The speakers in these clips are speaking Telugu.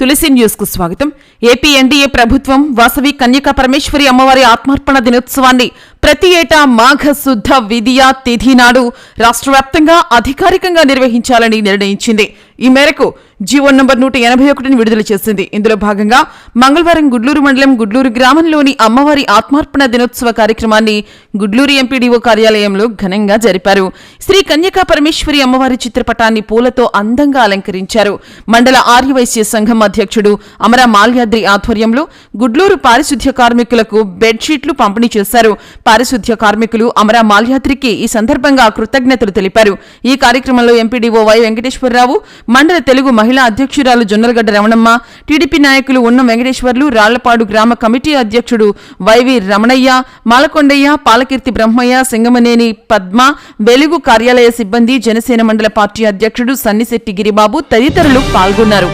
తులసి న్యూస్కు స్వాగతం. ఏపీ ఎన్డీఏ ప్రభుత్వం వాసవి కన్యకా పరమేశ్వరి అమ్మవారి ఆత్మార్పణ దినోత్సవాన్ని ప్రతి ఏటా మాఘ శుద్ధ విధియ తిథి నాడు రాష్ట్ర వ్యాప్తంగా అధికారికంగా నిర్వహించాలని నిర్ణయించింది. ఈ మేరకు జీవో నంబర్ నూట ఎనభై ఒకటిని విడుదల చేసింది. ఇందులో భాగంగా మంగళవారం గుడ్లూరు మండలం గుడ్లూరు గ్రామంలోని అమ్మవారి ఆత్మార్పణ దినోత్సవ కార్యక్రమాన్ని గుడ్లూరు ఎంపీడీఓ కార్యాలయంలో ఘనంగా జరిపారు. శ్రీ కన్యకా పరమేశ్వరి అమ్మవారి చిత్రపటాన్ని పూలతో అందంగా అలంకరించారు. మండల ఆర్యవైశ్య సంఘం అధ్యక్షుడు అమర మాల్యాద్రి ఆధ్వర్యంలో గుడ్లూరు పారిశుద్ధ్య కార్మికులకు బెడ్షీట్లు పంపిణీ చేశారు. పారిశుద్ధ్య కార్మికులు అమర మాల్యాద్రికి ఈ సందర్భంగా కృతజ్ఞతలు తెలిపారు. ఈ కార్యక్రమంలో ఎంపీడీఓ వై వెంకటేశ్వరరావు మండల తెలుగు మహిళా అధ్యక్షురాలు జొన్నలగడ్డ రమణమ్మ టీడీపీ నాయకులు ఉన్నం వెంకటేశ్వర్లు రాళ్ళపాడు గ్రామ కమిటీ అధ్యక్షుడు వైవి రమణయ్య మాలకొండయ్య పాలకీర్తి బ్రహ్మయ్య సింగమనేని పద్మ వెలుగు కార్యాలయ సిబ్బంది జనసేన మండల పార్టీ అధ్యక్షుడు సన్నిశెట్టి గిరిబాబు తదితరులు పాల్గొన్నారు.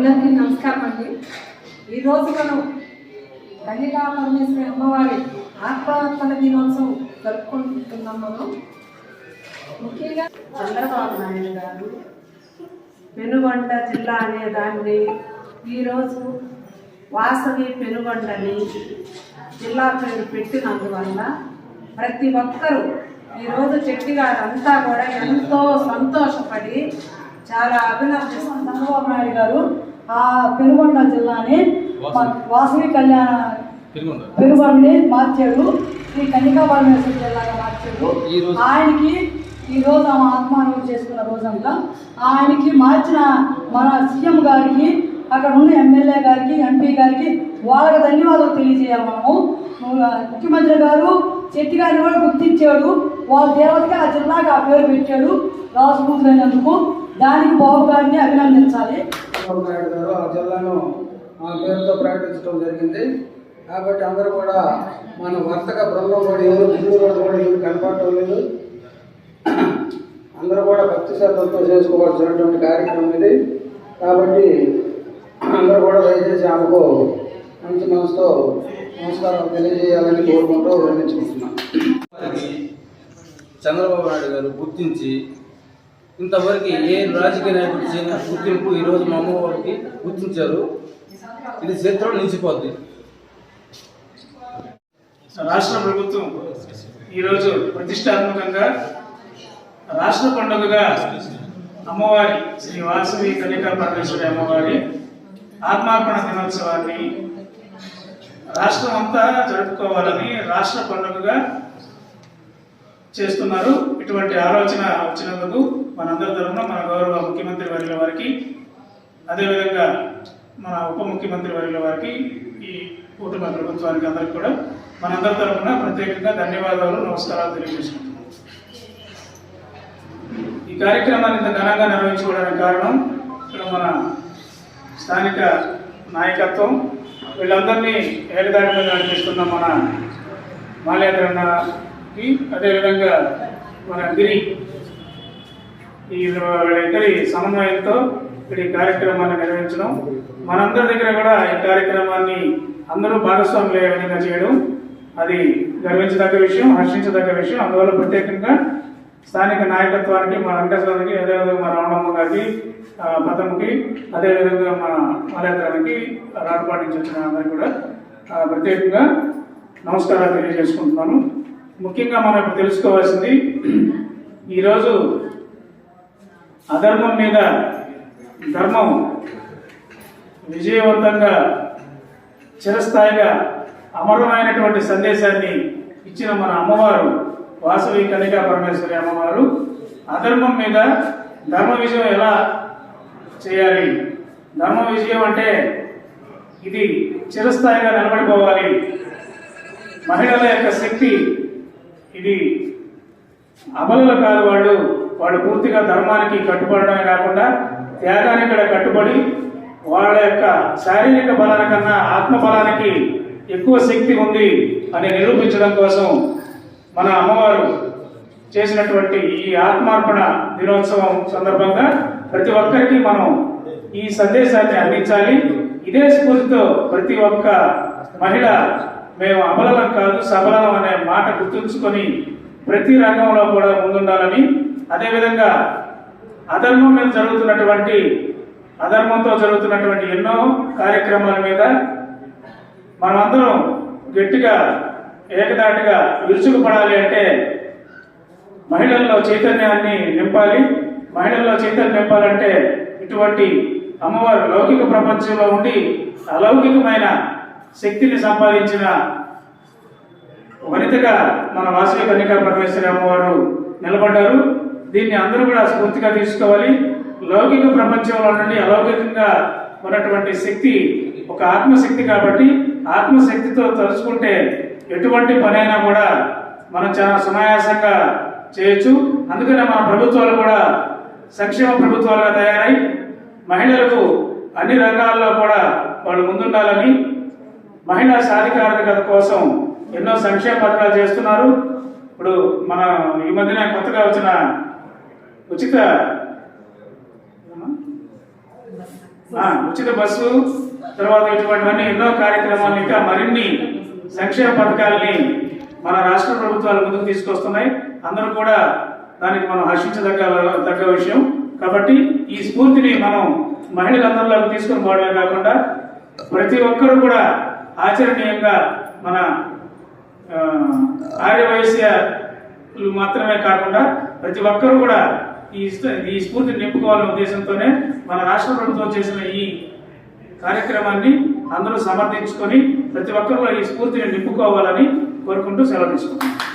అందరికీ నమస్కారం అండి. ఈరోజు మనం కన్యకా పరమేశ్వరి అమ్మవారి ఆత్మహత్యల దినోత్సవం జరుపుకుంటున్నాం మనం. ముఖ్యంగా చంద్రబాబు నాయుడు గారు పెనుగొండ జిల్లా అనే దాన్ని ఈరోజు వాసవి పెనుగొండని జిల్లా పేరు పెట్టినందువల్ల ప్రతి ఒక్కరూ ఈరోజు చెట్టి గారు అంతా కూడా ఎంతో సంతోషపడి చాలా అభినందిస్తున్నారు చంద్రబాబు నాయుడు గారు ఆ పెనుగొండ జిల్లాని వాసవి కళ్యాణ పెనుగొండని మార్చాడు శ్రీ కన్నికా పరమేశ్వర జిల్లాగా మార్చాడు ఆయనకి ఈ రోజు ఆమె ఆత్మానం చేసుకున్న రోజంతా. ఆయనకి మార్చిన మన సీఎం గారికి అక్కడ ఉన్న ఎమ్మెల్యే గారికి ఎంపీ గారికి వాళ్ళకి ధన్యవాదాలు తెలియజేయాలి మనము. ముఖ్యమంత్రి గారు చెట్టి గారిని కూడా గుర్తించాడు. వాళ్ళ దేవతకి ఆ జిల్లాకి ఆ పేరు పెట్టాడు. రాజకూతులైనందుకు దానికి బాబు గారిని అభినందించాలి. చంద్రబాబు నాయుడు గారు ఆ జిల్లాను ఆ పేరుతో ప్రకటించడం జరిగింది. కాబట్టి అందరూ కూడా మన వర్తక బృందం కూడా ఎవరు కూడా ఎవరు కనపడటం లేదు. అందరూ కూడా భక్తి శ్రద్ధలతో చేసుకోవాల్సినటువంటి కార్యక్రమం ఇది. కాబట్టి అందరూ కూడా దయచేసి ఆమెకు మంచి మనసుతో నమస్కారం తెలియజేయాలని కోరుకుంటూ విరమించుకుంటున్నాను చంద్రబాబు నాయుడు గారు గుర్తించి ఇంతవరకు ఏ రాజకీయ నాయకుడు చేయని గుర్తింపు ఈరోజు మా అమ్మవారికి గుర్తించారు. ఇది చరిత్రలో నిలిచిపోద్ది. రాష్ట్ర ప్రభుత్వం ఈరోజు ప్రతిష్టాత్మకంగా రాష్ట్ర పండుగగా అమ్మవారి శ్రీ వాసవి కన్యకా పరమేశ్వరి అమ్మవారి ఆత్మార్పణ దినోత్సవాన్ని రాష్ట్రం అంతా జరుపుకోవాలని రాష్ట్ర పండుగగా చేస్తున్నారు. ఇటువంటి ఆలోచన వచ్చినందుకు మనందరి తరఫున మన గౌరవ ముఖ్యమంత్రి వర్యుల వారికి అదేవిధంగా మన ఉప ముఖ్యమంత్రి వర్యుల వారికి ఈ కూటమి ప్రభుత్వానికి అందరికీ కూడా మనందరి తరఫున ప్రత్యేకంగా ధన్యవాదాలు నమస్కారాలు తెలియజేసుకుంటున్నాం. ఈ కార్యక్రమాన్ని ఇంత ఘనంగా నిర్వహించుకోవడానికి కారణం ఇక్కడ మన స్థానిక నాయకత్వం. వీళ్ళందరినీ ఏకదాడి మీద నడిపిస్తున్న మన మాల్యాద్రన్నకి అదేవిధంగా మన గిరి ఈ వీళ్ళిద్దరి సమన్వయంతో ఇక్కడ ఈ కార్యక్రమాన్ని నిర్వహించడం. మనందరి దగ్గర కూడా ఈ కార్యక్రమాన్ని అందరూ భాగస్వాములు అయ్యే విధంగా చేయడం. అది గర్వించదగ్గ విషయం హర్షించదగ్గ విషయం. అందువల్ల ప్రత్యేకంగా స్థానిక నాయకత్వానికి మా వెంకటేశ్వరానికి అదేవిధంగా మా రావణమ్మ గారికి ఆ, అదేవిధంగా మా మలయాత్రానికి రాటపాటి నుంచి వచ్చిన అందరికీ కూడా ప్రత్యేకంగా నమస్కారాలు తెలియజేసుకుంటున్నాను. ముఖ్యంగా మనం ఇప్పుడు తెలుసుకోవాల్సింది ఈరోజు అధర్మం మీద ధర్మం విజయవంతంగా చిరస్థాయిగా అమరమైనటువంటి సందేశాన్ని ఇచ్చిన మన అమ్మవారు వాసవి కనికా పరమేశ్వరి అమ్మవారు అధర్మం మీద ధర్మ విజయం ఎలా చేయాలి? ధర్మ విజయం అంటే ఇది చిరస్థాయిగా నిలబడిపోవాలి. మహిళల యొక్క శక్తి ఇది అమలులు కాదు వాళ్ళు వాళ్ళు పూర్తిగా ధర్మానికి కట్టుబడమే కాకుండా త్యాగానికి కూడా కట్టుబడి వాళ్ళ యొక్క శారీరక బలాల కన్నా ఆత్మ బలానికి ఎక్కువ శక్తి ఉంది అని నిరూపించడం కోసం మన అమ్మవారు చేసినటువంటి ఈ ఆత్మార్పణ దినోత్సవం సందర్భంగా ప్రతి ఒక్కరికి మనం ఈ సందేశాన్ని అందించాలి. ఇదే స్ఫూర్తితో ప్రతి ఒక్క మహిళ మేము అబలం కాదు సబలం అనే మాట గుర్తుంచుకొని ప్రతి రంగంలో కూడా ముందుండాలని అదేవిధంగా అధర్మం మీద జరుగుతున్నటువంటి అధర్మంతో జరుగుతున్నటువంటి ఎన్నో కార్యక్రమాల మీద మనమందరం గట్టిగా ఏకదాటిగా విరుచుకుపడాలి అంటే మహిళల్లో చైతన్యాన్ని నింపాలి. మహిళల్లో చైతన్యం నింపాలంటే ఇటువంటి అమ్మవారు లౌకిక ప్రపంచంలో ఉండి అలౌకికమైన శక్తిని సంపాదించిన వనితగా మన వాసవి కన్యకా పరమేశ్వరి అమ్మవారు నిలబడ్డారు. దీన్ని అందరూ కూడా స్ఫూర్తిగా తీసుకోవాలి. లౌకిక ప్రపంచంలో నుండి అలౌకికంగా ఉన్నటువంటి శక్తి ఒక ఆత్మశక్తి కాబట్టి ఆత్మశక్తితో తలుచుకుంటే ఎటువంటి పనైనా కూడా మనం చాలా సునాయాసంగా చేయొచ్చు. అందుకనే మన ప్రభుత్వాలు కూడా సంక్షేమ ప్రభుత్వాలుగా తయారై మహిళలకు అన్ని రంగాల్లో కూడా వాళ్ళు ముందుండాలని మహిళా సాధికారికత కోసం ఎన్నో సంక్షేమ పథకాలు చేస్తున్నారు. ఇప్పుడు మన ఈ మధ్యన కొత్తగా వచ్చిన ఉచిత. ఉచిత బస్సు తర్వాత ఇటువంటివన్నీ ఎన్నో కార్యక్రమాలు ఇంకా మరిన్ని సంక్షేమ పథకాలని మన రాష్ట్ర ప్రభుత్వాలు ముందుకు తీసుకొస్తున్నాయి. అందరూ కూడా దానికి మనం హర్షించదగ్గ తగ్గ విషయం. కాబట్టి ఈ స్ఫూర్తిని మనం మహిళలందరిలోకి తీసుకొని పోవడమే కాకుండా ప్రతి ఒక్కరూ కూడా ఆచరణీయంగా మన ఆ, ఆర్యవైశ్యులు మాత్రమే కాకుండా ప్రతి ఒక్కరూ కూడా ఈ ఈ స్ఫూర్తిని నింపుకోవాలనే ఉద్దేశంతోనే మన రాష్ట్ర ప్రభుత్వం చేసిన ఈ కార్యక్రమాన్ని అందరూ సమర్థించుకొని ప్రతి ఒక్కరూ ఈ స్ఫూర్తిని నింపుకోవాలని కోరుకుంటూ సెలవు తీసుకుంటున్నాం.